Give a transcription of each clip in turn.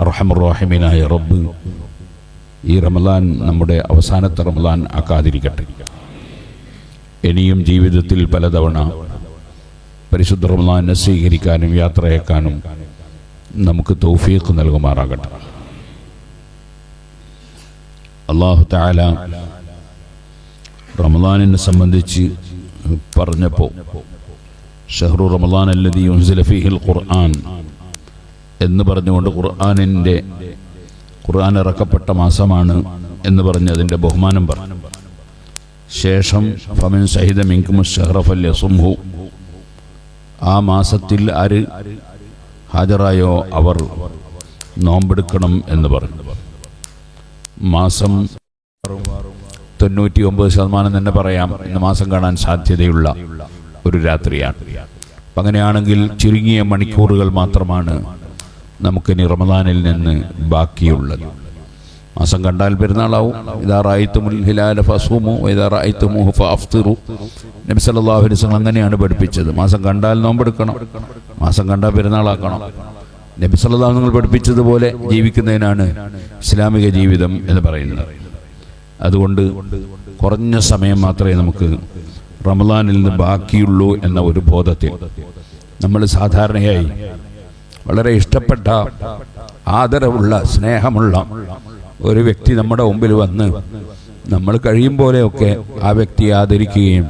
റഹമുറാഹിമീനായ റബ്ബ് ഈ റമദാൻ നമ്മുടെ അവസാനത്തെ റമദാൻ ആക്കാതിരിക്കട്ടെ. ഇനിയും ജീവിതത്തിൽ പലതവണ പരിശുദ്ധ റമലാനെ സ്വീകരിക്കാനും യാത്രയേക്കാനും നമുക്ക് തൗഫീഖ് നൽകുമാറാകട്ടെ. അള്ളാഹു താല റമദാനിനെ സംബന്ധിച്ച് പറഞ്ഞപ്പോൾ ഷഹ്റു റമദാൻ അല്ലതി ഖുർആൻ എന്ന് പറഞ്ഞുകൊണ്ട് ഖുർആാനിന്റെ ഖുർആൻ ഇറക്കപ്പെട്ട മാസമാണ് എന്ന് പറഞ്ഞ് അതിന്റെ ബഹുമാനം പറഞ്ഞു. ശേഷം ഫമിൻ സഹിദ മിങ്കുമു ഷഹ്റഫൽ ആ മാസത്തിൽ ആര് ഹാജരായോ അവർ നോമ്പെടുക്കണം എന്ന് പറഞ്ഞു. മാസം തൊണ്ണൂറ്റി ഒമ്പത് ശതമാനം തന്നെ പറയാം ഇന്ന് മാസം കാണാൻ സാധ്യതയുള്ള ഒരു രാത്രിയാണ്. അങ്ങനെയാണെങ്കിൽ ചുരുങ്ങിയ മണിക്കൂറുകൾ മാത്രമാണ് നമുക്കിനി റമദാനിൽ നിന്ന് ബാക്കിയുള്ളത്. മാസം കണ്ടാൽ പെരുന്നാളാവും. ഇതാ റായിത്തുമുൽ ഹിലാല ഫസൂമു ഇതാ റായിത്തുമുഹു ഫഅഫ്തിറു നബി സല്ലല്ലാഹു അലൈഹി വസല്ലം അങ്ങനെയാണ് പഠിപ്പിച്ചത്. മാസം കണ്ടാൽ നോമ്പെടുക്കണം. മാസം കണ്ടാൽ പെരുന്നാളാക്കണം. നബി സല്ലല്ലാഹു നിങ്ങൾ പഠിപ്പിച്ചതുപോലെ ജീവിക്കുന്നതിനാണ് ഇസ്ലാമിക ജീവിതം എന്ന് പറയുന്നത്. അതുകൊണ്ട് കുറഞ്ഞ സമയം മാത്രമേ നമുക്ക് റമദാനിൽ നിന്ന് ബാക്കിയുള്ളൂ എന്ന ഒരു ബോധത്തിൽ നമ്മൾ സാധാരണയായി വളരെ ഇഷ്ടപ്പെട്ട ആദരവുള്ള സ്നേഹമുള്ള ഒരു വ്യക്തി നമ്മുടെ മുമ്പിൽ വന്ന് നമ്മൾ കഴിയും പോലെയൊക്കെ ആ വ്യക്തിയെ ആദരിക്കുകയും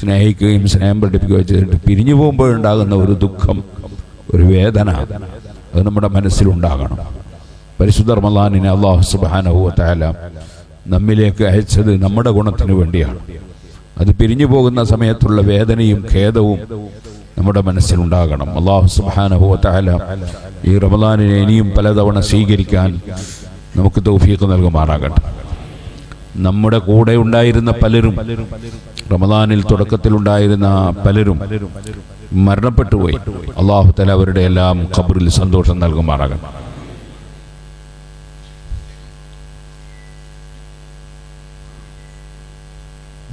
സ്നേഹിക്കുകയും സ്നേഹം പഠിപ്പിക്കുകയും ചെയ്തിട്ട് പിരിഞ്ഞു പോകുമ്പോഴുണ്ടാകുന്ന ഒരു ദുഃഖം ഒരു വേദന അത് നമ്മുടെ മനസ്സിലുണ്ടാകണം. പരിശുദ്ധ റമദാനിനെ അള്ളാഹു സുബാനഹുവല നമ്മിലേക്ക് അയച്ചത് നമ്മുടെ ഗുണത്തിന് വേണ്ടിയാണ്. അത് പിരിഞ്ഞു പോകുന്ന സമയത്തുള്ള വേദനയും ഖേദവും നമ്മുടെ മനസ്സിലുണ്ടാകണം. അള്ളാഹു സുബാനഹുവല ഈ റമദാനിനെ ഇനിയും പലതവണ സ്വീകരിക്കാൻ നമുക്ക് തൗഫീഖ് നൽകുമാറാകട്ടെ. നമ്മുടെ കൂടെ ഉണ്ടായിരുന്ന പലരും റമദാനിൽ തുടക്കത്തിലുണ്ടായിരുന്ന പലരും മരണപ്പെട്ടുപോയി. അള്ളാഹു തല അവരുടെ എല്ലാം ഖബറിൽ സന്തോഷം നൽകുമാറാകട്ടെ.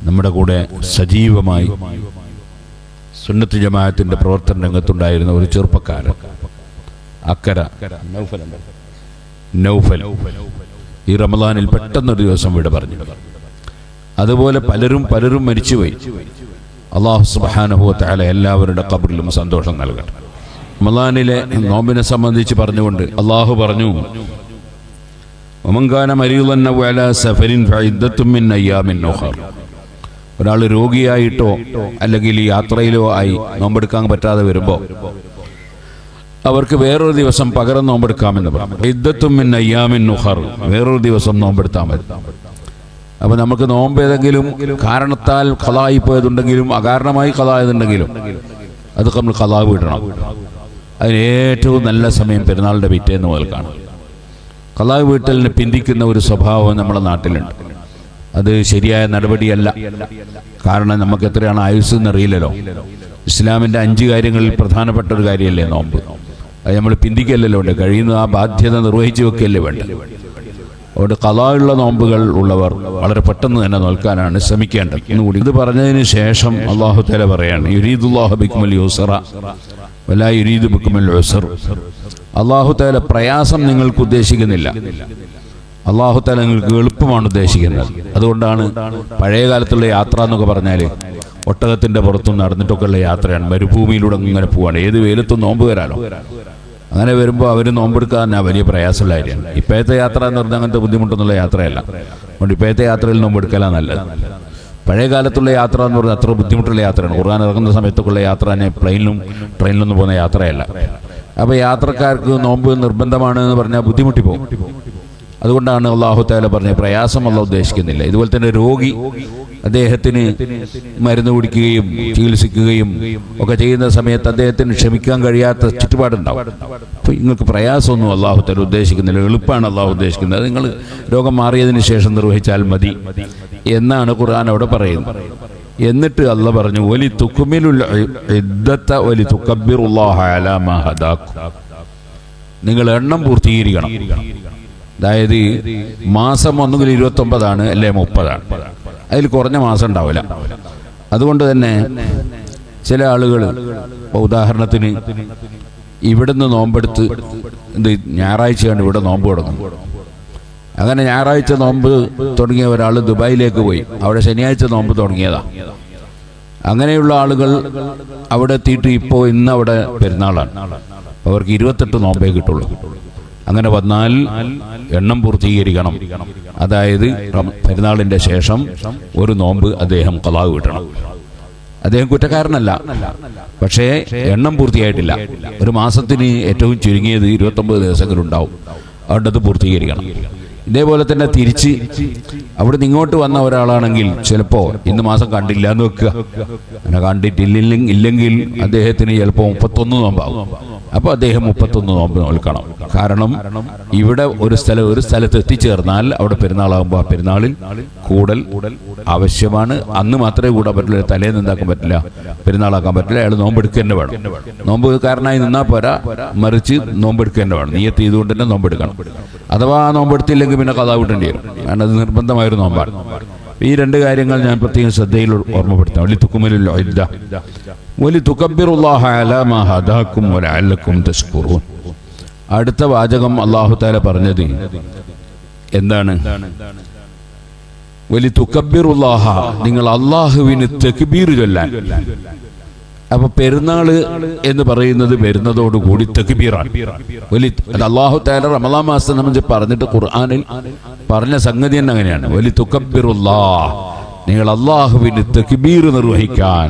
നമ്മുടെ കൂടെ സജീവമായി സുന്നത്ത് ജമാഅത്തിന്റെ പ്രവർത്തന രംഗത്തുണ്ടായിരുന്ന ഒരു ചെറുപ്പക്കാരൻ. അക്കര. നൗഫൽ. ഈ റമദാനിൽ പെട്ടെന്നൊരു ദിവസം വിട പറഞ്ഞു. അതുപോലെ പലരും പലരും മരിച്ചുപോയി. അള്ളാഹു സുബാനുഭവത്തായ എല്ലാവരുടെ കബറിലും സന്തോഷം നൽകട്ടെ. റമദാനിലെ നോമ്പിനെ സംബന്ധിച്ച് പറഞ്ഞുകൊണ്ട് അള്ളാഹു പറഞ്ഞു ഒമങ്കാന മരിയുള്ള സഫരിൻ ഫൈദത്തുമിൻ അയ്യാമിൻ നോഹർ ഒരാൾ രോഗിയായിട്ടോ അല്ലെങ്കിൽ യാത്രയിലോ ആയി നോമ്പെടുക്കാൻ പറ്റാതെ വരുമ്പോൾ അവർക്ക് വേറൊരു ദിവസം പകരം നോമ്പെടുക്കാമെന്ന് പറഞ്ഞു. നുഹർ. വേറൊരു ദിവസം നോമ്പെടുത്താൻ പറ്റും അപ്പൊ നമുക്ക് നോമ്പ് ഏതെങ്കിലും കാരണത്താൽ കലായി പോയതുണ്ടെങ്കിലും അകാരണമായി കലായതുണ്ടെങ്കിലും അത് നമ്മൾ കലാ വിടണം. അതിന് ഏറ്റവും നല്ല സമയം പെരുന്നാളിന്റെ പിറ്റേന്ന് കാണും. കലാ വീട്ടലിനെ പിന്തിക്കുന്ന ഒരു സ്വഭാവം നമ്മുടെ നാട്ടിലുണ്ട്. അത് ശരിയായ നടപടിയല്ല. കാരണം നമുക്ക് എത്രയാണ് ആയുസ് എന്നറിയില്ലല്ലോ ഇസ്ലാമിന്റെ അഞ്ച് കാര്യങ്ങളിൽ പ്രധാനപ്പെട്ട ഒരു കാര്യമല്ലേ നോമ്പ്? അത് നമ്മൾ പിന്തിക്കല്ലല്ലോ ഉണ്ട് കഴിയുന്ന ആ ബാധ്യത നിർവഹിച്ചു വെക്കല്ലേ വേണ്ട അതുകൊണ്ട് കലായുള്ള നോമ്പുകൾ ഉള്ളവർ വളരെ പെട്ടെന്ന് തന്നെ നോൽക്കാനാണ് ശ്രമിക്കേണ്ടത്. ഇന്നുകൂടി ഇത് പറഞ്ഞതിന് ശേഷം അള്ളാഹു തല പറയാണ് അള്ളാഹു തല പ്രയാസം നിങ്ങൾക്ക് ഉദ്ദേശിക്കുന്നില്ല. അള്ളാഹു തല നിങ്ങൾക്ക് എളുപ്പമാണ് ഉദ്ദേശിക്കുന്നത്. അതുകൊണ്ടാണ് പഴയ കാലത്തുള്ള യാത്ര എന്നൊക്കെ പറഞ്ഞാൽ ഒട്ടകത്തിന്റെ പുറത്തും നടന്നിട്ടൊക്കെയുള്ള യാത്രയാണ്. മരുഭൂമിയിലൂടെ ഇങ്ങനെ പോവാണ്. ഏത് വെയിലത്തും നോമ്പ് വരാലോ. അങ്ങനെ വരുമ്പോൾ അവർ നോമ്പെടുക്കാൻ വലിയ പ്രയാസമുള്ള കാര്യമാണ്. ഇപ്പോഴത്തെ യാത്ര എന്ന് പറഞ്ഞാൽ അങ്ങനത്തെ ബുദ്ധിമുട്ടൊന്നുള്ള യാത്രയല്ല. അതുകൊണ്ട് ഇപ്പോഴത്തെ യാത്രയിൽ നോമ്പ് നോമ്പെടുക്കലാണ് നല്ലത്. പഴയ കാലത്തുള്ള യാത്ര എന്ന് പറഞ്ഞാൽ അത്ര ബുദ്ധിമുട്ടുള്ള യാത്രയാണ്. ഖുർആൻ ഇറങ്ങുന്ന സമയത്തൊക്കെയുള്ള യാത്ര തന്നെ പ്ലെയിനിലും ട്രെയിനിലൊന്നും പോകുന്ന യാത്രയല്ല. അപ്പോൾ യാത്രക്കാർക്ക് നോമ്പ് നിർബന്ധമാണ് എന്ന് പറഞ്ഞാൽ ബുദ്ധിമുട്ടി പോകും. അതുകൊണ്ടാണ് അള്ളാഹു താല പറഞ്ഞത് പ്രയാസം ഉദ്ദേശിക്കുന്നില്ല. ഇതുപോലെ തന്നെ രോഗി അദ്ദേഹത്തിന് മരുന്ന് കുടിക്കുകയും ചികിത്സിക്കുകയും ഒക്കെ ചെയ്യുന്ന സമയത്ത് അദ്ദേഹത്തിന് ക്ഷമിക്കാൻ കഴിയാത്ത ചുറ്റുപാടുണ്ടാവും. അപ്പോൾ നിങ്ങൾക്ക് പ്രയാസമൊന്നും അള്ളാഹു താല ഉദ്ദേശിക്കുന്നില്ല. എളുപ്പമാണ് അള്ളാഹു ഉദ്ദേശിക്കുന്നത്. നിങ്ങൾ രോഗം മാറിയതിന് ശേഷം നിർവഹിച്ചാൽ മതി. എന്നാണ് ഖുർആൻ അവിടെ പറയുന്നത്. എന്നിട്ട് അല്ല പറഞ്ഞു ഒലി തുക്കുമിലുള്ള നിങ്ങൾ എണ്ണം പൂർത്തീകരിക്കണം. അതായത് മാസം ഒന്നുകിൽ ഇരുപത്തി ഒമ്പതാണ് അല്ലെ മുപ്പതാണ്. അതിൽ കുറഞ്ഞ മാസം ഉണ്ടാവില്ല. അതുകൊണ്ട് തന്നെ ചില ആളുകൾ ഉദാഹരണത്തിന് ഇവിടുന്ന് നോമ്പെടുത്ത് എന്ത് ഞായറാഴ്ചയാണ് ഇവിടെ നോമ്പ് തുടങ്ങും അങ്ങനെ ഞായറാഴ്ച നോമ്പ് തുടങ്ങിയ ഒരാൾ ദുബായിലേക്ക് പോയി. അവിടെ ശനിയാഴ്ച നോമ്പ് തുടങ്ങിയതാ. അങ്ങനെയുള്ള ആളുകൾ അവിടെ എത്തിയിട്ട് ഇപ്പോൾ ഇന്ന് അവിടെ പെരുന്നാളാണ്. അവർക്ക് ഇരുപത്തെട്ട് നോമ്പേ കിട്ടുള്ളൂ. അങ്ങനെ വന്നാൽ എണ്ണം പൂർത്തീകരിക്കണം. അതായത് പെരുന്നാളിന്റെ ശേഷം ഒരു നോമ്പ് അദ്ദേഹം കലാവ് വിട്ടണം അദ്ദേഹം കുറ്റക്കാരനല്ല. പക്ഷേ എണ്ണം പൂർത്തിയായിട്ടില്ല. ഒരു മാസത്തിന് ഏറ്റവും ചുരുങ്ങിയത് ഇരുപത്തൊമ്പത് ദിവസങ്ങളുണ്ടാവും അതുകൊണ്ട് അത് പൂർത്തീകരിക്കണം. ഇതേപോലെ തന്നെ തിരിച്ച് അവിടെ നിന്ന് ഇങ്ങോട്ട് വന്ന ഒരാളാണെങ്കിൽ ചിലപ്പോ ഇന്ന് മാസം കണ്ടില്ല എന്ന് വെക്കുക. അങ്ങനെ കണ്ടിട്ടില്ലെങ്കിൽ ഇല്ലെങ്കിൽ അദ്ദേഹത്തിന് ചിലപ്പോൾ മുപ്പത്തൊന്ന് നോമ്പാകും. അപ്പോൾ അദ്ദേഹം മുപ്പത്തൊന്ന് നോമ്പ് നോൽക്കണം. കാരണം ഇവിടെ ഒരു സ്ഥലം ഒരു സ്ഥലത്ത് എത്തിച്ചേർന്നാൽ അവിടെ പെരുന്നാളാകുമ്പോൾ ആ പെരുന്നാളിൽ കൂടൽ ആവശ്യമാണ്. അന്ന് മാത്രമേ കൂടാൻ പറ്റില്ല. തലേന്ന് എന്താക്കാൻ പറ്റില്ല? പെരുന്നാളാക്കാൻ പറ്റില്ല. അയാൾ നോമ്പെടുക്കുക തന്നെ വേണം. നോമ്പ് കാരനായി നിന്നാൽ പോരാ. മറിച്ച് നോമ്പെടുക്കുക തന്നെ വേണം. നീയത്ത് ചെയ്തുകൊണ്ട് തന്നെ നോമ്പെടുക്കണം അഥവാ ആ നോമ്പെടുത്തില്ലെങ്കിൽ പിന്നെ കഥ വിട്ടേണ്ടി വരും. കാരണം അത് നിർബന്ധമായിരുന്നു നോമ്പാണ്. ഈ രണ്ട് കാര്യങ്ങൾ ഞാൻ പ്രത്യേകം ശ്രദ്ധയിൽ ഓർമ്മപ്പെടുത്താം. വലി അലാമ ഹദാക്കും വലഅല്ലക്കും തഷ്കുറൂൻ അടുത്ത വാചകം അള്ളാഹു താല പറഞ്ഞത് എന്താണ്? വലി തുക്കബിറുല്ലാഹ നിങ്ങൾ അള്ളാഹുവിന് തെക്ബീർ ചൊല്ലാൻ. അപ്പൊ പെരുന്നാൾ എന്ന് പറയുന്നത് വരുന്നതോടുകൂടി കൂടി വലിയ അത് അള്ളാഹു താല റമലാ മാസം നമ്മൾ പറഞ്ഞിട്ട് ഖുർആാനിൽ പറഞ്ഞ സംഗതി തന്നെ അങ്ങനെയാണ്. വലി തുക്കബിറുല്ലാ. നിങ്ങൾ അള്ളാഹുവിന് തെക്കുബീർ നിർവഹിക്കാൻ.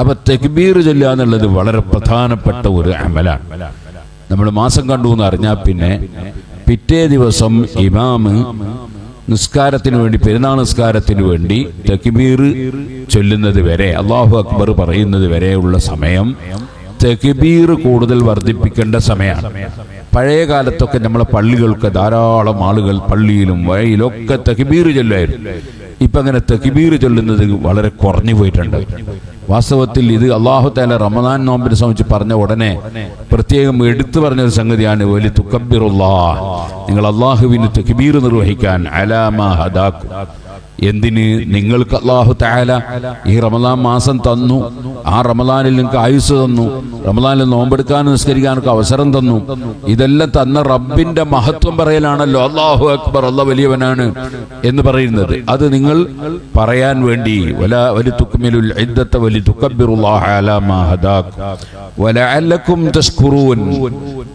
അപ്പൊ തെക്ബീർ ചൊല്ലുക എന്നുള്ളത് വളരെ പ്രധാനപ്പെട്ട ഒരു അമലാണ്. നമ്മൾ മാസം കണ്ടു എന്ന് അറിഞ്ഞാൽ പിന്നെ പിറ്റേ ദിവസം ഇമാമ് നിസ്കാരത്തിന് വേണ്ടി പെരുന്നാൾ നിസ്കാരത്തിന് വേണ്ടി തക്ബീർ ചൊല്ലുന്നത് വരെ അള്ളാഹു അക്ബർ പറയുന്നത് വരെയുള്ള സമയം തക്ബീർ കൂടുതൽ വർദ്ധിപ്പിക്കേണ്ട സമയമാണ്. പഴയ കാലത്തൊക്കെ നമ്മളെ പള്ളികൾക്ക് ധാരാളം ആളുകൾ പള്ളിയിലും വഴിയിലൊക്കെ തക്ബീർ ചൊല്ലായിരുന്നു ഇപ്പം അങ്ങനെ തക്ബീർ ചൊല്ലുന്നത് വളരെ കുറഞ്ഞു പോയിട്ടുണ്ട്. വാസ്തവത്തിൽ ഇത് അള്ളാഹു താല റമദാൻ നോമ്പിനെ സംബന്ധിച്ച് പറഞ്ഞ ഉടനെ പ്രത്യേകം എടുത്തു പറഞ്ഞ ഒരു സംഗതിയാണ് വലി തുക്കബിറുല്ലാ നിങ്ങൾ അള്ളാഹുവിന് തക്ബീർ നിർവഹിക്കാൻ അലാമ ഹദാക്കു. എന്തിന് നിങ്ങൾക്ക് അള്ളാഹു താല ഈ റമദാൻ മാസം തന്നു? ആ റമദാനിൽ നിങ്ങൾക്ക് ആയുസ് തന്നു. റമദാനിൽ നോമ്പെടുക്കാനും നിസ്കരിക്കാനൊക്കെ അവസരം തന്നു. ഇതെല്ലാം തന്ന റബ്ബിന്റെ മഹത്വം പറയലാണല്ലോ. അള്ളാഹു അക്ബർ അല്ല വലിയവനാണ് എന്ന് പറയുന്നത്. അത് നിങ്ങൾ പറയാൻ വേണ്ടി വല തുക്മിലുൽ വലി അലാ മാ ഹദാക്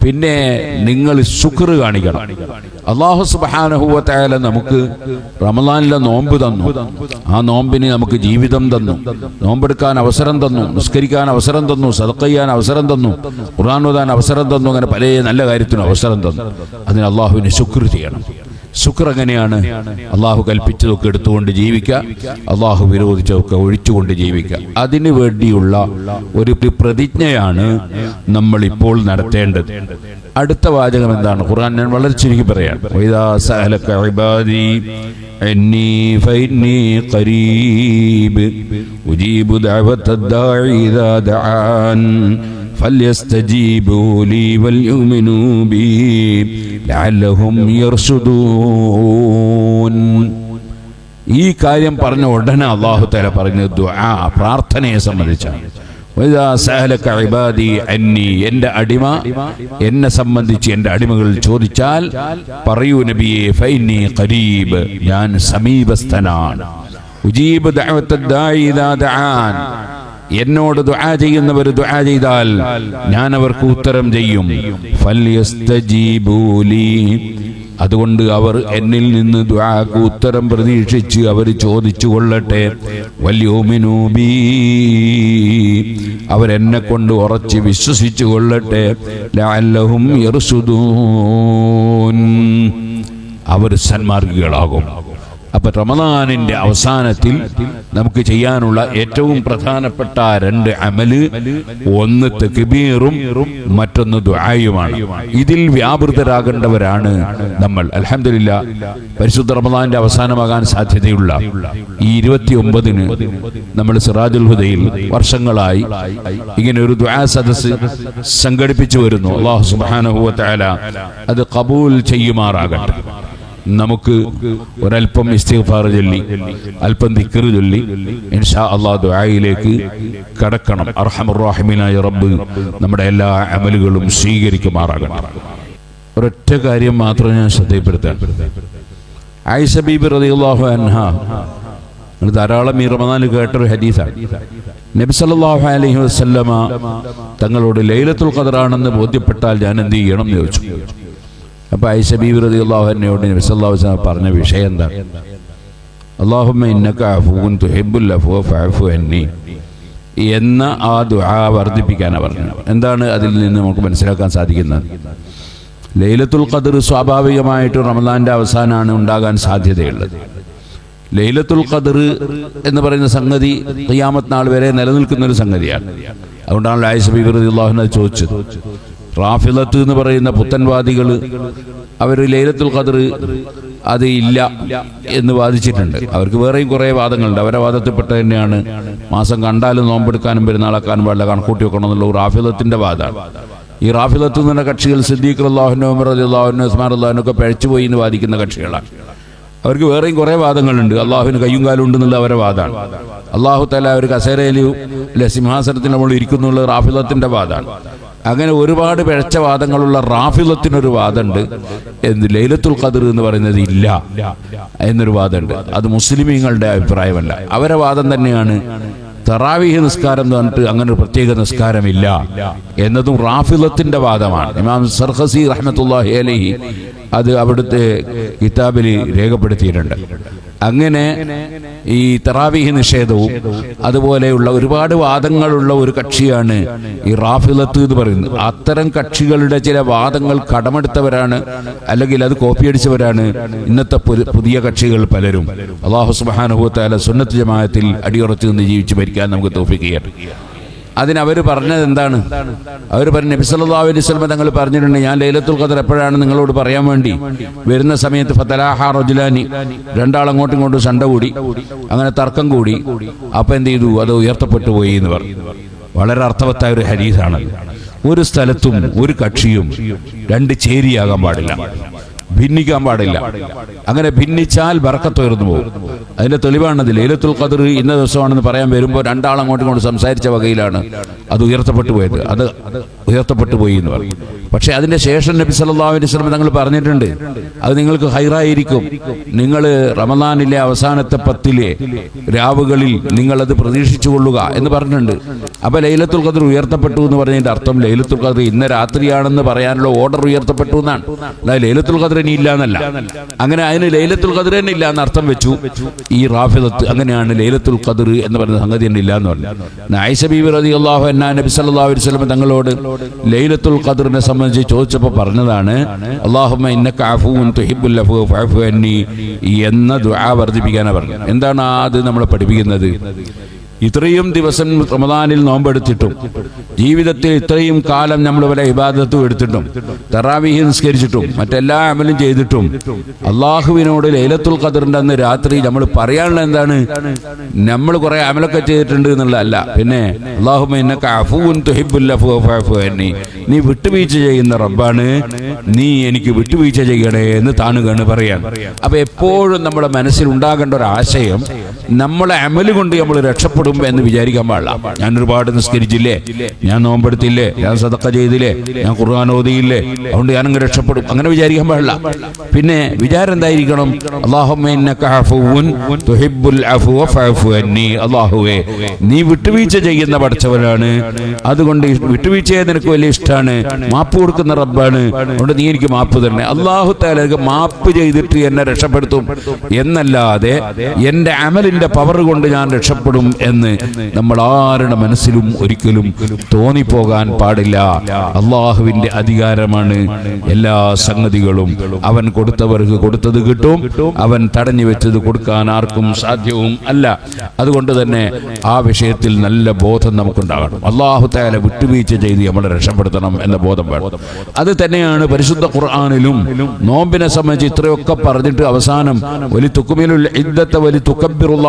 പിന്നെ നിങ്ങൾ ശുക്ർ കാണിക്കണം. അള്ളാഹു സുബ്ഹാനഹു നമുക്ക് റമദാനിലെ നോമ്പ് തന്നു ആ നോമ്പിന് നമുക്ക് ജീവിതം തന്നു. നോമ്പെടുക്കാൻ അവസരം തന്നു. നിസ്കരിക്കാൻ അവസരം തന്നു. സദക്ക ചെയ്യാൻ അവസരം തന്നു. ഖുർആൻ ഓതാൻ അവസരം തന്നു. അങ്ങനെ പല നല്ല കാര്യത്തിനും അവസരം തന്നു. അതിന് അള്ളാഹുവിന് ശുക്ർ ചെയ്യണം. ശുക്ർ എങ്ങനെയാണ് അള്ളാഹു കൽപ്പിച്ചതൊക്കെ എടുത്തുകൊണ്ട് ജീവിക്കുക. അള്ളാഹു വിരോധിച്ചതൊക്കെ ഒഴിച്ചുകൊണ്ട് ജീവിക്കുക. അതിനു വേണ്ടിയുള്ള ഒരു പ്രതിജ്ഞയാണ് നമ്മൾ ഇപ്പോൾ നടത്തേണ്ടത്. അടുത്ത വാചകം എന്താണ്? ഖുർആൻ ഞാൻ വളരെ ചുരുക്കി പറയാം. ഖരീബ് ഉജീബു فليستجيبوا لي وليؤمنوا بي لعلهم يرشدون ഈ കാര്യം പറഞ്ഞ ഉടനെ അള്ളാഹു തല പറഞ്ഞ ദുആ പ്രാർത്ഥനയെ സംബന്ധിച്ചാണ് വഇദാ സഅലക ഇബാദി അന്നി എൻ്റെ അടിമ എന്നെ സംബന്ധിച്ച് എൻ്റെ അടിമകൾ ചോദിച്ചാൽ പറയൂ നബിയെ ഫൈന്നി ഖരീബ് ഞാൻ സമീപസ്ഥനാണ് ഉജീബ് ദഅവത്തദ് ദാഇ ഇദാ ദഅാൻ എന്നോട് ദുആ ചെയ്യുന്നവർ ദുആ ചെയ്താൽ ഞാൻ അവർക്ക് ഉത്തരം ചെയ്യും. അതുകൊണ്ട് അവർ എന്നിൽ നിന്ന് ദുആക്ക് ഉത്തരം പ്രതീക്ഷിച്ച് അവർ ചോദിച്ചു കൊള്ളട്ടെ വല്യോമിനൂബി അവരെന്നെ കൊണ്ട് ഉറച്ച് വിശ്വസിച്ചു കൊള്ളട്ടെ യർസുദൂൻ അവർ സന്മാർഗികളാകും. അപ്പൊ റമദാനിന്റെ അവസാനത്തിൽ നമുക്ക് ചെയ്യാനുള്ള ഏറ്റവും പ്രധാനപ്പെട്ട രണ്ട് അമൽ ഒന്ന് തെക്കുബീറും മറ്റൊന്ന് ദുആയുമാണ്. ഇതിൽ വ്യാപൃതരാകേണ്ടവരാണ് നമ്മൾ. അലഹമില്ല പരിശുദ്ധ റമദാന്റെ അവസാനമാകാൻ സാധ്യതയുള്ള ഈ ഇരുപത്തി ഒമ്പതിന് നമ്മൾ സിറാജുൽ ഹുദയിൽ വർഷങ്ങളായി ഇങ്ങനെ ഒരു ദുആ സദസ് സംഘടിപ്പിച്ചു വരുന്നു. അള്ളാഹു സുബാനഹുല അത് കബൂൽ ചെയ്യുമാറാകട്ടെ. നമുക്ക് ഒരല്പം ഇസ്തിഗ്ഫാർ ചൊല്ലി അല്പം ദിക്ർ ചൊല്ലി ഇൻഷാ അള്ളാഹ് ദുആയിലേക്ക് കടക്കണം. അർഹമുറാഹിമിനായ റഹീമിനായ റബ്ബ് നമ്മുടെ എല്ലാ അമലുകളും സ്വീകരിക്കുമാറാകണം ഒരൊറ്റ കാര്യം മാത്രം ഞാൻ ശ്രദ്ധയിൽപ്പെടുത്താൻ. ആയിഷ ബീബി റളിയല്ലാഹു അൻഹ ധാരാളം ഈ റമദാൻ കേട്ടൊരു ഹദീസാണ്. നബി സല്ലല്ലാഹു അലൈഹി വസല്ലമ തങ്ങളോട് ലൈലത്തുൽ ഖദറാണെന്ന് ബോധ്യപ്പെട്ടാൽ ഞാൻ എന്ത് ചെയ്യണം എന്ന് ചോദിച്ചു. അപ്പോൾ ആയിഷ ബീബി റളിയല്ലാഹു അൻഹയോട് നബി സല്ലല്ലാഹു അലൈഹി വസല്ലമ പറഞ്ഞ വിഷയം എന്താണ് അല്ലാഹുമ്മ ഇന്നക അഫൂൻ എന്ന ആ ദുആ വർദ്ധിപ്പിക്കാനാണ് പറഞ്ഞത് എന്താണ് അതിൽ നിന്ന് നമുക്ക് മനസ്സിലാക്കാൻ സാധിക്കുന്നത്? ലൈലത്തുൽ ഖദർ സ്വാഭാവികമായിട്ട് റമദാന്റെ അവസാനമാണ് ഉണ്ടാകാൻ സാധ്യതയുള്ളത്. ലൈലത്തുൽ ഖദർ എന്ന് പറയുന്ന സംഗതി ഖിയാമത്ത് നാൾ വരെ നിലനിൽക്കുന്ന ഒരു സംഗതിയാണ് അതുകൊണ്ടാണ് ബിബി റളിയല്ലാഹു അൻഹ ചോദിച്ചത്. റാഫിലത്ത് എന്ന് പറയുന്ന പുത്തൻവാദികൾ അവർ ലൈലത്തുൽ ഖദർ അത് ഇല്ല എന്ന് വാദിച്ചിട്ടുണ്ട്. അവർക്ക് വേറെയും കുറേ വാദങ്ങളുണ്ട്. അവരെ വാദത്തിൽപ്പെട്ട തന്നെയാണ് മാസം കണ്ടാലും നോമ്പെടുക്കാനും പെരുന്നാളാക്കാനും പാടില്ല. കണക്കൂട്ടി വെക്കണം എന്നുള്ള റാഫിലത്തിന്റെ വാദമാണ്. ഈ റാഫിലത്ത് എന്ന കക്ഷികൾ സിദ്ദീഖ് അള്ളാഹുനോ ഉമർ അലി അള്ളാഹുനോ ഉസ്മാൻ അള്ളാഹുനൊക്കെ പഴച്ചുപോയി എന്ന് വാദിക്കുന്ന കക്ഷികളാണ്. അവർക്ക് വേറെയും കുറേ വാദങ്ങളുണ്ട്. അള്ളാഹുവിന് കയ്യും കാലും ഉണ്ടെന്നുള്ള അവരുടെ വാദമാണ്. അള്ളാഹു തല അവർ കസേരയിലും അല്ലെ സിംഹാസനത്തിന് നമ്മൾ ഇരിക്കുന്നുള്ള റാഫിലത്തിന്റെ വാദമാണ്. അങ്ങനെ ഒരുപാട് പിഴച്ച വാദങ്ങളുള്ള റാഫിലത്തിനൊരു വാദമുണ്ട്. എന്ത് ലൈലത്തുൽ ഖദർ എന്ന് പറയുന്നത് ഇല്ല എന്നൊരു വാദമുണ്ട്. അത് മുസ്ലിമീങ്ങളുടെ അഭിപ്രായമല്ല. അവരെ വാദം തന്നെയാണ്. തറാവീഹ് നിസ്കാരം എന്ന് പറഞ്ഞിട്ട് അങ്ങനെ ഒരു പ്രത്യേക നിസ്കാരമില്ല എന്നതും റാഫിലത്തിന്റെ വാദമാണ്. ഇമാം സർഹസി റഹ്മത്തുല്ലാഹി അലഹി അത് അവിടുത്തെ കിതാബിൽ രേഖപ്പെടുത്തിയിട്ടുണ്ട്. അങ്ങനെ ഈ തറാവീഹ് നിഷേധവും അതുപോലെയുള്ള ഒരുപാട് വാദങ്ങളുള്ള ഒരു കക്ഷിയാണ് ഈ റാഫിലത്ത് എന്ന് പറയുന്നത്. അത്തരം കക്ഷികളുടെ ചില വാദങ്ങൾ കടമെടുത്തവരാണ് അല്ലെങ്കിൽ അത് കോപ്പി കോപ്പിയടിച്ചവരാണ് ഇന്നത്തെ പുതിയ കക്ഷികൾ പലരും. അള്ളാഹു സുബാനുഭവത്താല സുന്നത്ത് ജമാഅത്തിൽ അടിയുറച്ചു നിന്ന് ജീവിച്ച് മരിക്കാൻ നമുക്ക് തോഫിക്കുകയാണ് അതിനവർ പറഞ്ഞത് എന്താണ്? അവർ പറഞ്ഞു നബി സല്ലല്ലാഹു അലൈഹി വസല്ലം തങ്ങൾ പറഞ്ഞിട്ടുണ്ട് ഞാൻ ലൈലത്തുൽ ഖദർ എപ്പോഴാണ് നിങ്ങളോട് പറയാൻ വേണ്ടി. വരുന്ന സമയത്ത് ഫതലാഹ റജുലാനി. രണ്ടാളങ്ങോട്ടും ഇങ്ങോട്ടും സണ്ട കൂടി. അങ്ങനെ തർക്കം കൂടി. അപ്പൊ എന്ത് ചെയ്തു? അത് ഉയർത്തപ്പെട്ടു പോയി എന്ന് പറഞ്ഞു. വളരെ അർത്ഥവത്തായ ഒരു ഹരീസാണ് ഒരു സ്ഥലത്തും ഒരു കക്ഷിയും രണ്ട് ചേരിയാകാൻ പാടില്ല. ഭിന്നിക്കാൻ പാടില്ല. അങ്ങനെ ഭിന്നിച്ചാൽ ബറക്കത്ത് ഉയർന്നു പോകും. അതിന്റെ തെളിവാണത് ലൈലത്തുൽ ഖദർ ഇന്ന ദിവസമാണെന്ന് പറയാൻ വരുമ്പോൾ രണ്ടാളങ്ങോട്ടും കൊണ്ട് സംസാരിച്ച വകയിലാണ് അത് ഉയർത്തപ്പെട്ടു പോയത്. അത് ഉയർത്തപ്പെട്ടു പോയി എന്ന് പറയും പക്ഷെ അതിന്റെ ശേഷം നബി സല്ലല്ലാഹു അലൈഹി വസല്ലം തങ്ങൾ പറഞ്ഞിട്ടുണ്ട് അത് നിങ്ങൾക്ക് ഹൈറായിരിക്കും. നിങ്ങൾ റമദാനിലെ അവസാനത്തെ പത്തിലെ രാവുകളിൽ നിങ്ങൾ അത് പ്രതീക്ഷിച്ചു കൊള്ളുക എന്ന് പറഞ്ഞിട്ടുണ്ട്. അപ്പൊ ലൈലത്തുൽ ഖദർ ഉയർത്തപ്പെട്ടു എന്ന് പറഞ്ഞതിന്റെ അർത്ഥം ലൈലത്തുൽ ഖദർ ഇന്ന രാത്രിയാണെന്ന് പറയാനുള്ള ഓർഡർ ഉയർത്തപ്പെട്ടു എന്നാണ്. അതായത് ലൈലത്തുൽ ഖദർ ഇനി ഇല്ല എന്നല്ല അങ്ങനെ അതിന് ലൈലത്തുൽ ഖദർ തന്നെ ഇല്ല എന്ന് അർത്ഥം വെച്ചു. ഈ റാഫിദത്ത് അങ്ങനെയാണ് ലൈലത്തുൽ ഖദർ എന്ന് പറയുന്ന സംഗതി തന്നെ ഇല്ല എന്ന് പറഞ്ഞു. ആയിഷ ബീബി റളിയല്ലാഹു അൻഹ നബി സല്ലല്ലാഹു അലൈഹി വസല്ലം തങ്ങളോട് ലൈലത്തുൽ ഖദറിനെ സംബന്ധിച്ച് ചോദിച്ചപ്പോൾ പറഞ്ഞതാണ് അല്ലാഹുമ്മ ഇന്നക അഫൂൻ തുഹിബ്ബുൽ അഫൂ ഫഅഫു അന്നി എന്ന ദുആ വർദ്ധിപ്പിക്കാനാണ് പറഞ്ഞത്. എന്താണ് അത് നമ്മളെ പഠിപ്പിക്കുന്നത്? ഇത്രയും ദിവസം റമദാനിൽ നോമ്പെടുത്തിട്ടും ജീവിതത്തിൽ ഇത്രയും കാലം നമ്മൾ വല്ല ഇബാദത്തും എടുത്തിട്ടും തറാവിഹി നിസ്കരിച്ചിട്ടും മറ്റെല്ലാ അമലും ചെയ്തിട്ടും അള്ളാഹുവിനോട് ലൈലത്തുൽ ഖദറിന്റെ അന്ന് രാത്രി നമ്മൾ പറയാനുള്ള എന്താണ്? നമ്മൾ കുറെ അമലൊക്കെ ചെയ്തിട്ടുണ്ട് എന്നുള്ളതല്ല. പിന്നെ ഫഅഫു നീ വിട്ടുവീഴ്ച ചെയ്യുന്ന റബ്ബാണ്. നീ എനിക്ക് വിട്ടുവീഴ്ച ചെയ്യണേ എന്ന് താണുകയാണ് പറയാൻ. അപ്പൊ എപ്പോഴും നമ്മുടെ മനസ്സിൽ ഉണ്ടാകേണ്ട ഒരു ആശയം നമ്മളെ അമൽ കൊണ്ട് നമ്മൾ രക്ഷപ്പെടും എന്ന് വിചാരിക്കാൻ പാടില്ല. ഞാൻ ഒരുപാട് നിസ്കരിച്ചില്ലേ? ഞാൻ നോമ്പെടുത്തില്ലേ? ഞാൻ സതക്ക ചെയ്തില്ലേ? ഞാൻ ഖുർആൻ അതുകൊണ്ട് ഞാനങ്ങ് രക്ഷപ്പെടും. അങ്ങനെ വിചാരിക്കാൻ പാടില്ല. പിന്നെ വിചാരം എന്തായിരിക്കണം? അള്ളാഹുവേ നീ വിട്ടുവീഴ്ച ചെയ്യുന്ന പഠിച്ചവനാണ് അതുകൊണ്ട് വിട്ടുവീഴ്ചയെ നിനക്ക് വലിയ ഇഷ്ടമാണ് മാപ്പ് കൊടുക്കുന്ന റബ്ബാണ്. അതുകൊണ്ട് നീ എനിക്ക് മാപ്പ് തന്നെ അള്ളാഹു താലക്ക് മാപ്പ് ചെയ്തിട്ട് എന്നെ രക്ഷപ്പെടുത്തും. എന്നല്ലാതെ എന്റെ അമലിന്റെ പവർ കൊണ്ട് ഞാൻ രക്ഷപ്പെടും എന്ന് നമ്മൾ ആരുടെ മനസ്സിലും ഒരിക്കലും തോന്നിപ്പോകാൻ പാടില്ല. അള്ളാഹുവിന്റെ അധികാരമാണ് എല്ലാ സംഗതികളും. അവൻ കൊടുത്തവർക്ക് കൊടുത്തത് കിട്ടും. അവൻ തടഞ്ഞു വെച്ചത് കൊടുക്കാൻ ആർക്കും സാധ്യവും അല്ല. അതുകൊണ്ട് തന്നെ ആ വിഷയത്തിൽ നല്ല ബോധം നമുക്കുണ്ടാകണം. അള്ളാഹു വിട്ടുവീഴ്ച ചെയ്ത് നമ്മളെ രക്ഷപ്പെടുത്തണം എന്ന ബോധം വേണം. അത് തന്നെയാണ് പരിശുദ്ധ ഖുർആാനിലും നോമ്പിനെ സംബന്ധിച്ച് ഇത്രയൊക്കെ പറഞ്ഞിട്ട് അവസാനം വലി തുക്കുമിലുൽ ഇദ്ദത്തെ വലി അലാമ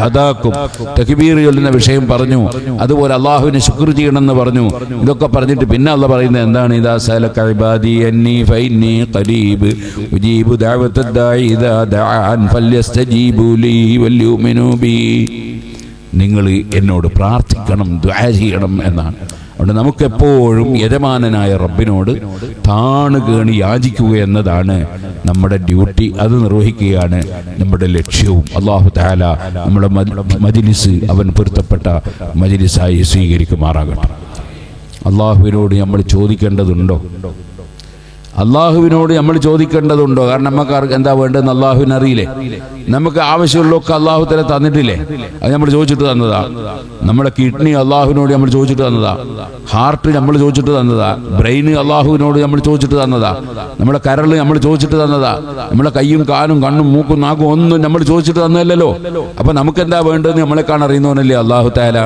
ഹദാക്കും. തക്ബീർ ചൊല്ലുന്ന വിഷയം പറഞ്ഞു. അതുപോലെ അള്ളാഹുവിനെ ശുക്ർ ചെയ്യണമെന്ന് പറഞ്ഞു. ഇതൊക്കെ പറഞ്ഞിട്ട് പിന്നെ അള്ള പറയുന്നത് എന്താണ്? ഖരീബ് ഉജീബു ലീ ബി. നിങ്ങൾ എന്നോട് പ്രാർത്ഥിക്കണം ദ്വാ ചെയ്യണം എന്നാണ്. അതുകൊണ്ട് നമുക്കെപ്പോഴും യജമാനനായ റബ്ബിനോട് താണ് കേണി യാചിക്കുക എന്നതാണ് നമ്മുടെ ഡ്യൂട്ടി. അത് നിർവഹിക്കുകയാണ് നമ്മുടെ ലക്ഷ്യവും. അള്ളാഹു താല നമ്മുടെ മജിലിസ് മജ്ലിസ് അവൻ പൊരുത്തപ്പെട്ട മജിലിസായി സ്വീകരിക്കുമാറാകട്ടെ. അള്ളാഹുവിനോട് നമ്മൾ ചോദിക്കേണ്ടതുണ്ടോ? അള്ളാഹുവിനോട് നമ്മൾ ചോദിക്കേണ്ടതുണ്ടോ? കാരണം നമുക്ക് എന്താ വേണ്ടതെന്ന് അള്ളാഹുവിന് അറിയില്ലേ നമുക്ക് ആവശ്യമുള്ളതൊക്കെ അള്ളാഹു തല തന്നിട്ടില്ലേ? അത് നമ്മൾ ചോദിച്ചിട്ട് തന്നതാ. നമ്മുടെ കിഡ്നി അള്ളാഹുവിനോട് നമ്മൾ ചോദിച്ചിട്ട് തന്നതാ. ഹാർട്ട് നമ്മൾ ചോദിച്ചിട്ട് തന്നതാ. ബ്രെയിൻ അള്ളാഹുവിനോട് നമ്മൾ ചോദിച്ചിട്ട് തന്നതാ. നമ്മുടെ കരൾ നമ്മൾ ചോദിച്ചിട്ട് തന്നതാ. നമ്മുടെ കയ്യും കാലും കണ്ണും മൂക്കും നാക്കും ഒന്നും നമ്മൾ ചോദിച്ചിട്ട് തന്നതല്ലോ അപ്പൊ നമുക്ക് എന്താ വേണ്ടതെന്ന് നമ്മളെക്കാണ് അറിയുന്നവനല്ലേ അള്ളാഹു താല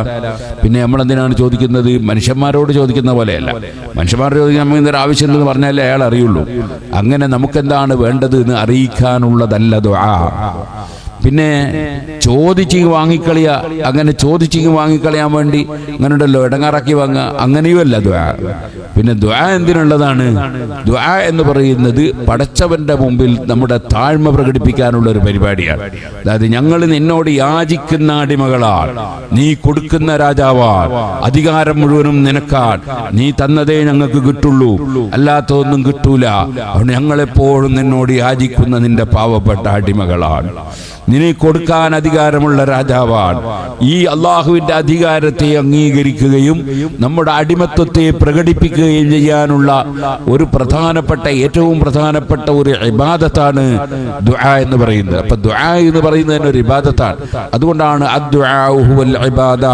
പിന്നെ നമ്മൾ എന്തിനാണ് ചോദിക്കുന്നത്? മനുഷ്യന്മാരോട് ചോദിക്കുന്ന പോലെയല്ല. മനുഷ്യന്മാരോട് ചോദിക്കാൻ നമുക്ക് എന്തൊരു ആവശ്യമുണ്ടെന്ന് പറഞ്ഞാലേ അയാൾ അറിയുള്ളൂ അങ്ങനെ നമുക്കെന്താണ് വേണ്ടത് എന്ന് അറിയിക്കാനുള്ളതല്ല ദുആ. പിന്നെ ചോദിച്ച് വാങ്ങിക്കളിയ. അങ്ങനെ ചോദിച്ച് വാങ്ങിക്കളയാൻ വേണ്ടി അങ്ങനെ ഉണ്ടല്ലോ ഇടങ്ങാറാക്കി വാങ്ങുക അങ്ങനെയുമല്ല ദ്വാ പിന്നെ ദ്വാ എന്തിനുള്ളതാണ്? ദ്വാ എന്ന് പറയുന്നത് പടച്ചവന്റെ മുമ്പിൽ നമ്മുടെ താഴ്മ പ്രകടിപ്പിക്കാനുള്ള ഒരു പരിപാടിയാണ്. അതായത് ഞങ്ങൾ നിന്നോട് യാചിക്കുന്ന അടിമകളാണ് നീ കൊടുക്കുന്ന രാജാവാണ് അധികാരം മുഴുവനും നിനക്കാൻ നീ തന്നതേ ഞങ്ങൾക്ക് കിട്ടുള്ളൂ. അല്ലാത്തതൊന്നും കിട്ടൂല. അതുകൊണ്ട് ഞങ്ങളെപ്പോഴും നിന്നോട് യാചിക്കുന്ന നിന്റെ പാവപ്പെട്ട അടിമകളാണ്. നിന്നെ കൊടുക്കാൻ അധികാരമുള്ള രാജാവാണ്. ഈ അള്ളാഹുവിന്റെ അധികാരത്തെ അംഗീകരിക്കുകയും നമ്മുടെ അടിമത്വത്തെ പ്രകടിപ്പിക്കുകയും ചെയ്യാനുള്ള ഒരു പ്രധാനപ്പെട്ട ഏറ്റവും പ്രധാനപ്പെട്ട ഒരു ഇബാദത്താണ് ദുആ എന്ന് പറയുന്നത്. അപ്പൊ ദുആ എന്ന് പറയുന്നത് തന്നെ ഒരു ഇബാദത്താണ്. അതുകൊണ്ടാണ് ഇബാദ.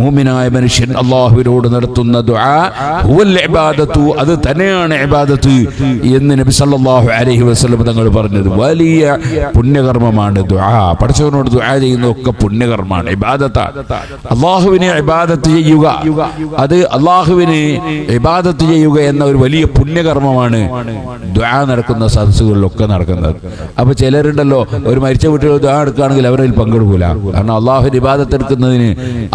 മൂമിനായ മനുഷ്യൻ അള്ളാഹുവിനോട് നടത്തുന്ന ദുആ ഹുവൽ ഇബാദത്തു അത് തന്നെയാണ് ഇബാദത്ത് എന്ന് നബി സല്ലല്ലാഹു അലൈഹി വസല്ലം തങ്ങൾ പറഞ്ഞത്. വലിയ പുണ്യകർമ്മമാണ് ദുആ. പഠിച്ചവനോട് ദുആ ചെയ്യുന്നതൊക്കെ പുണ്യകർമ്മമാണ് ഇബാദത്താണ് അള്ളാഹുവിനെ ഇബാദത്ത് ചെയ്യുക. അത് അള്ളാഹുവിനെ ഇബാദത്ത് ചെയ്യുക എന്ന ഒരു വലിയ പുണ്യകർമ്മമാണ് ദുആ നടക്കുന്ന സദസ്സുകളിലൊക്കെ നടക്കുന്നത്. അപ്പൊ ചിലരുണ്ടല്ലോ ഒരു മരിച്ച വീട്ടിൽ ദുആ എടുക്കുകയാണെങ്കിൽ അവരിൽ പങ്കെടുക്കൂല. കാരണം അള്ളാഹുവിന് ഇബാദത്ത് എടുക്കുന്നതിന്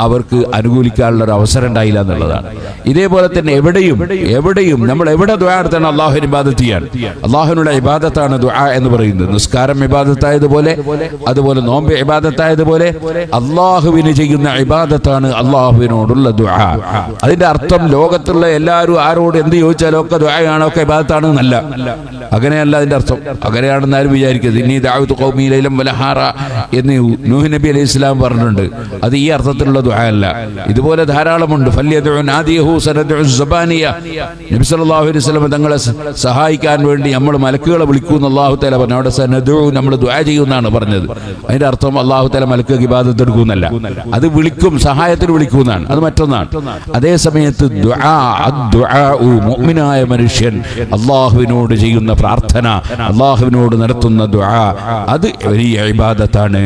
അവർക്ക് അനുകൂലിക്കാനുള്ള ഒരു അവസരം ഉണ്ടായില്ല എന്നുള്ളതാണ്. ഇതേപോലെ തന്നെ എവിടെയും എവിടെയും നമ്മൾ എവിടെ ദുആ എടുത്താണ് അള്ളാഹുവിന് ഇബാദത്ത് ചെയ്യാൻ. അള്ളാഹുവിനുള്ള ഇബാദത്താണ് ദുആ എന്ന് പറയുന്നത്. നിസ്കാരം ഇബാദത്തായതുപോലെ അതുപോലെ നോമ്പ് ഇബാദത്തായതുപോലെ അള്ളാഹുവിന് ചെയ്യുന്ന ഇബാദത്താണ് അള്ളാഹുവിനോടുള്ള ദുആ. അതിന്റെ അർത്ഥം ലോകത്തുള്ള എല്ലാവരും ആരോട് എന്ത് ചോദിച്ചാലും ഒക്കെ ദുആയാണോ ഒക്കെ ഇബാദത്താണ് എന്നല്ല. അങ്ങനെയല്ല അതിന്റെ അർത്ഥം. അങ്ങനെയാണെന്ന് ആരും വിചാരിക്കരുത് ഇനി ദാവത്ത് കൗമിയിലും വലഹാറ എന്ന് നൂഹ് നബി അലൈഹി ഇസ്ലാം പറഞ്ഞിട്ടുണ്ട്. അത് ഈ അർത്ഥത്തിലുള്ള ദുആ അല്ല. ഇതുപോലെ ധാരാളമുണ്ട്. അലൈഹി വസല്ലം തങ്ങളെ സഹായിക്കാൻ വേണ്ടി നമ്മൾ മലക്കുകളെ വിളിക്കുന്നു അല്ലാഹു തആല പറഞ്ഞു. അവിടെ സനദു നമ്മൾ ദുആ ചെയ്യുമെന്നാണ് പറഞ്ഞത്. അതിന്റെ അർത്ഥം അള്ളാഹു തല മലക്ക് ഇബാദത്ത് എടുക്കുന്നല്ല അത് വിളിക്കും സഹായത്തിന് വിളിക്കുന്നതാണ് അത് മറ്റൊന്നാണ്. അതേ സമയത്ത് മനുഷ്യൻ അള്ളാഹുവിനോട് ചെയ്യുന്ന പ്രാർത്ഥന അള്ളാഹുവിനോട് നടത്തുന്ന ദുആ അത് വലിയ ഇബാദത്താണ്.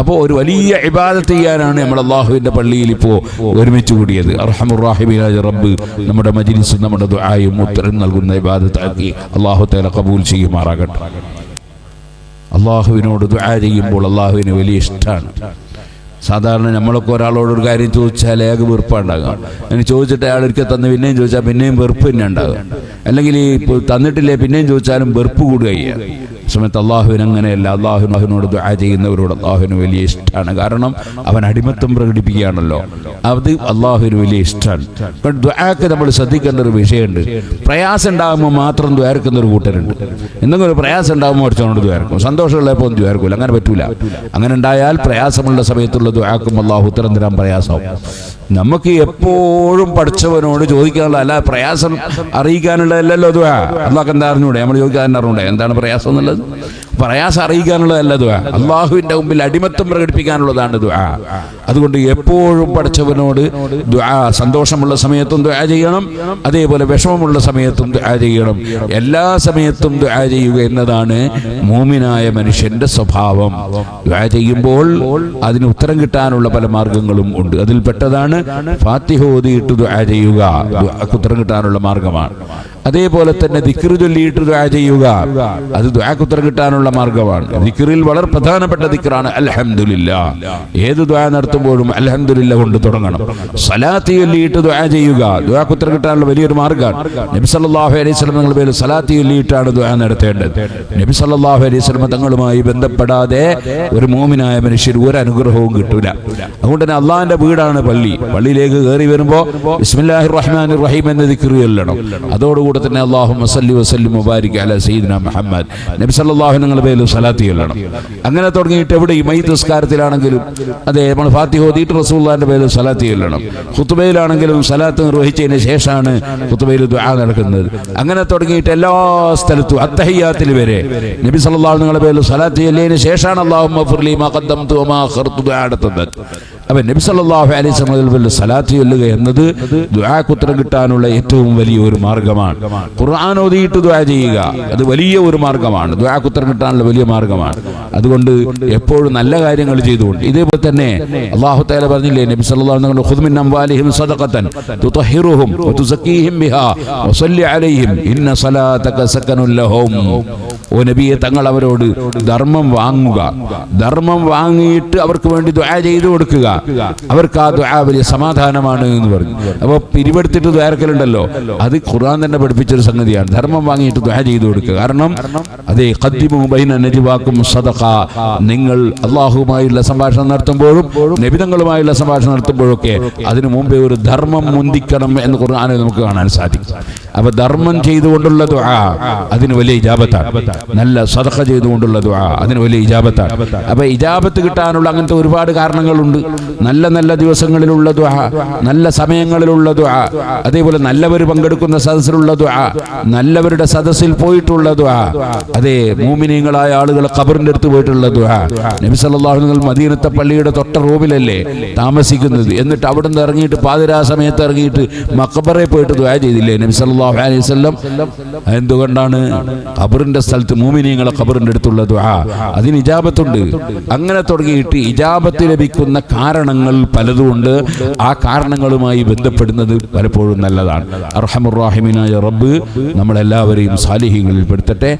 അപ്പോൾ ഒരു വലിയ ഇബാദത്ത് ചെയ്യാനാണ് നമ്മൾ അള്ളാഹുവിന്റെ പള്ളിയിൽ ഇപ്പോൾ ഒരുമിച്ച് കൂടിയത്. റബ്ബ് നമ്മുടെ മജിലിസും നമ്മുടെ ദുആയും ഉത്തരം നൽകുന്ന ഇബാദത്താക്കി അള്ളാഹു തല കബൂൽ ചെയ്യുമാറാകട്ടെ. അള്ളാഹുവിനോട് ദുആ ചെയ്യുമ്പോൾ അള്ളാഹുവിന് വലിയ ഇഷ്ടമാണ് സാധാരണ നമ്മളൊക്കെ ഒരാളോട് ഒരു കാര്യം ചോദിച്ചാൽ ഏക വെറുപ്പുണ്ടാകാം. അങ്ങനെ ചോദിച്ചിട്ട് അയാൾ ഒരിക്കൽ തന്ന് പിന്നെയും ചോദിച്ചാൽ പിന്നെയും വെറുപ്പ് തന്നെ ഉണ്ടാകും. അല്ലെങ്കിൽ ഈ തന്നിട്ടില്ലേ പിന്നെയും ചോദിച്ചാലും വെറുപ്പ് കൂടുകയാണ് സമയത്ത് അള്ളാഹുവിന് അങ്ങനെയല്ല. അള്ളാഹുനോട് ദുആ ചെയ്യുന്നവരോട് അള്ളാഹുവിന് വലിയ ഇഷ്ടമാണ്. കാരണം അവൻ അടിമത്തം പ്രകടിപ്പിക്കുകയാണല്ലോ. അത് അള്ളാഹുവിന് വലിയ ഇഷ്ടമാണ്. ദ്വാക്ക് ദുആക്ക് നമ്മൾ ശ്രദ്ധിക്കേണ്ട ഒരു വിഷയമുണ്ട്. പ്രയാസം ഉണ്ടാകുമ്പോൾ മാത്രം ദ്വാരക്കുന്ന ഒരു കൂട്ടരുണ്ട്. എന്തെങ്കിലും ഒരു പ്രയാസം ഉണ്ടാകുമ്പോൾ അടിച്ചോണ്ട് ദ്വാരക്കും സന്തോഷമുള്ളപ്പോൾ ദ്വാരക്കൂല അങ്ങനെ പറ്റൂല. അങ്ങനെ ഉണ്ടായാൽ പ്രയാസമുള്ള സമയത്തുള്ള ദ്വാക്കും അള്ളാഹു ഉത്തരം തരാൻ പ്രയാസമാവും. നമുക്ക് എപ്പോഴും പഠിച്ചവനോട് ചോദിക്കാനുള്ള അല്ല പ്രയാസം അറിയിക്കാനുള്ളതല്ലല്ലോ അതുവാ അള്ളാഹ് എന്താ അറിഞ്ഞൂടെ? നമ്മൾ ചോദിക്കാൻ അറിഞ്ഞൂടെ? എന്താണ് പ്രയാസം എന്നുള്ളത്? പ്രയാസം അറിയിക്കാനുള്ളതല്ല ദ്വാ അള്ളാഹുവിന്റെ മുമ്പിൽ അടിമത്തം പ്രകടിപ്പിക്കാനുള്ളതാണ് ദ്വാ അതുകൊണ്ട് എപ്പോഴും പഠിച്ചവനോട് ദ്വാ സന്തോഷമുള്ള സമയത്തും ദ്വാ ചെയ്യണം അതേപോലെ വിഷമമുള്ള സമയത്തും ദ്വാ ചെയ്യണം. എല്ലാ സമയത്തും ദ്വാ ചെയ്യുക എന്നതാണ് മൂമിനായ മനുഷ്യന്റെ സ്വഭാവം. ദ്വാ ചെയ്യുമ്പോൾ അതിന് ഉത്തരം കിട്ടാനുള്ള പല മാർഗങ്ങളും ഉണ്ട്. അതിൽപ്പെട്ടതാണ് ഫാത്തിഹ ഓതിയിട്ട് ദ്വാ ചെയ്യുക. ഉത്തരം കിട്ടാനുള്ള മാർഗമാണ്. അതേപോലെ തന്നെ ദിക്റ് ചൊല്ലിയിട്ട് ദുആ ചെയ്യുക. അത് ദുആക്ക് ഉത്തരം കിട്ടാനുള്ള മാർഗമാണ് ദിക്റിൽ വളരെ പ്രധാനപ്പെട്ട ദിക്റാണ് അൽഹംദുലില്ലാ. ഏത് ദുആ നടത്തുമ്പോഴും അൽഹംദുലില്ലാ കൊണ്ട് തുടങ്ങണം. സലാത്ത് ചൊല്ലിയിട്ട് ദുആ ചെയ്യുക. ദുആക്ക് ഉത്തരം കിട്ടാനുള്ള വലിയൊരു മാർഗമാണ്. നബി സല്ലല്ലാഹു അലൈഹി വസല്ലം തങ്ങളുടെ പേരിൽ സലാത്ത് ചൊല്ലിയിട്ടാണ് ദുആ നടത്തേണ്ടത്. നബി സല്ലല്ലാഹു അലൈഹി വസല്ലം തങ്ങളുമായി ബന്ധപ്പെടാതെ ഒരു മോമിനായ മനുഷ്യർ ഒരു അനുഗ്രഹവും കിട്ടൂല. അതുകൊണ്ട് തന്നെ അള്ളാഹിന്റെ വീടാണ് പള്ളി. പള്ളിയിലേക്ക് കയറി വരുമ്പോൾ ബിസ്മില്ലാഹിർ റഹ്മാനിർ റഹീം എന്ന ദിക്ർ ചൊല്ലണം. അതോടുകൂടെ തന്നെ അള്ളാഹു മസല്ലി വസല്ലി മുബാരിക് അല സയ്യിദ്ന മുഹമ്മദ്. നബി സല്ലല്ലാഹു നിങ്ങളുടെ പേരിൽ സലാത്തി ചൊല്ലണം. അങ്ങനെ തുടങ്ങിയിട്ട് എവിടെ ഈ മൈ നിസ്കാരത്തിലാണെങ്കിലും അതെ നമ്മൾ ഫാത്തി ഓതിയിട്ട് റസൂള്ളാന്റെ പേരിൽ സലാത്തി ചൊല്ലണം. ഖുത്തുബയിലാണെങ്കിലും സലാത്ത് നിർവഹിച്ചതിന് ശേഷമാണ് ഖുത്തുബയിൽ ദുആ നടക്കുന്നത്. അങ്ങനെ തുടങ്ങിയിട്ട് എല്ലാ സ്ഥലത്തും അത്തഹയ്യാത്തിൽ വരെ നബി സല്ലല്ലാഹു നിങ്ങളുടെ പേരിൽ സലാത്തി ചൊല്ലിയതിന് ശേഷമാണ് അള്ളാഹു മഫുർലി മാ ഖദ്ദംതു വമാ അഖർതു ദുആ നടത്തുന്നത്. അപ്പം നബി സല്ലല്ലാഹു അലൈഹി വസല്ലം സലാത്ത് ചൊല്ലുക എന്നത് ദുആക്ക് കിട്ടാനുള്ള ഏറ്റവും വലിയ ഒരു മാർഗമാണ്. ഖുർആൻ ഓതിയിട്ട് ദുആ ചെയ്യുക അത് വലിയ ഒരു മാർഗമാണ്. ദുആക്ക് കിട്ടാനുള്ള വലിയ മാർഗമാണ്. അതുകൊണ്ട് എപ്പോഴും നല്ല കാര്യങ്ങൾ ചെയ്തുകൊണ്ട്. ഇതേപോലെ തന്നെ അള്ളാഹു താല പറഞ്ഞില്ലേ നബി സല്ലല്ലാഹു അലൈഹി വസല്ലം ഖുദ് മിൻ അംവാലിഹിം സദഖതൻ തുതഹിറുഹും വതുസക്കീഹിം ബിഹാ വസല്ലി അലൈഹിം ഇന്ന സലാതക സകനുൽ ലഹും. ഓ നബിയെ തങ്ങൾ അവരോട് ധർമ്മം വാങ്ങുക. ധർമ്മം വാങ്ങിയിട്ട് അവർക്ക് വേണ്ടി ദുആ ചെയ്തു കൊടുക്കുക. അവർക്ക് ആ ദുആ വലിയ സമാധാനമാണ് എന്ന് പറഞ്ഞു. അപ്പോൾ പിരിവെടുത്തിട്ട് ദ്വാരക്കലുണ്ടല്ലോ അത് ഖുർആൻ തന്നെ പഠിപ്പിച്ചൊരു സംഗതിയാണ്. ധർമ്മം വാങ്ങിയിട്ട് ദുആ ചെയ്തു കൊടുക്കുക. കാരണം അതേ ഖദ്ദിമു ബൈന നജ്വാക്കും സദഖ. നിങ്ങൾ അള്ളാഹുമായുള്ള സംഭാഷണം നടത്തുമ്പോഴും നബിതങ്ങളുമായുള്ള സംഭാഷണം നടത്തുമ്പോഴൊക്കെ അതിനു മുമ്പേ ഒരു ധർമ്മം മുന്തിക്കണം എന്ന് ഖുർആനിൽ നമുക്ക് കാണാൻ സാധിക്കും. അപ്പൊ ധർമ്മം ചെയ്തുകൊണ്ടുള്ള ദുആ അതിന് വലിയ ഇജാബത്താണ്. നല്ല സദഖ ചെയ്തുകൊണ്ടുള്ള ദുആ അതിന് വലിയ ഇജാബത്താണ്. അപ്പൊ ഇജാബത്ത് കിട്ടാനുള്ള അങ്ങനത്തെ ഒരുപാട് കാരണങ്ങളുണ്ട്. നല്ല നല്ല ദിവസങ്ങളിലുള്ള ദുആ നല്ല സമയങ്ങളിലുള്ള ദുആ അതേപോലെ നല്ലവർ പങ്കെടുക്കുന്ന സദസ്സിലുള്ള ദുആ നല്ലവരുടെ സദസ്സിൽ പോയിട്ടുള്ള ദുആ അതെ മൂമിനീങ്ങളായ ആളുകൾ ഖബറിന്റെ അടുത്ത് പോയിട്ടുള്ള ദുആ. നബി സല്ലല്ലാഹു അലൈഹി വസല്ലം മദീനത്തെ പള്ളിയുടെ തൊട്ട റൂമിലല്ലേ താമസിക്കുന്നത്. എന്നിട്ട് അവിടെ നിന്ന് ഇറങ്ങിയിട്ട് പാതിരാ സമയത്ത് ഇറങ്ങിയിട്ട് മക്കബറെ പോയിട്ട് ദുആ ചെയ്തില്ലേ നബി സല്ലല്ലാഹു അലൈഹി വസല്ലം? എന്തുകൊണ്ടാണ് ഖബറിന്റെ സ്ഥലത്ത് മൂമിനീങ്ങളെ ഖബറിന്റെ അടുത്തുള്ള ദുആ? അതിന് ഇജാബത്തുണ്ട്. അങ്ങനെ തുടങ്ങിയിട്ട് ഇജാബത്ത് ലഭിക്കുന്ന കാരണങ്ങൾ പലതുമുണ്ട്. ആ കാരണങ്ങളുമായി ബന്ധപ്പെടുന്നത് പലപ്പോഴും നല്ലതാണ്. അർഹമുറാഹിമിനായ റബ്ബ് നമ്മളെല്ലാവരെയും സാലിഹികളിൽ പെടുത്തട്ടെ.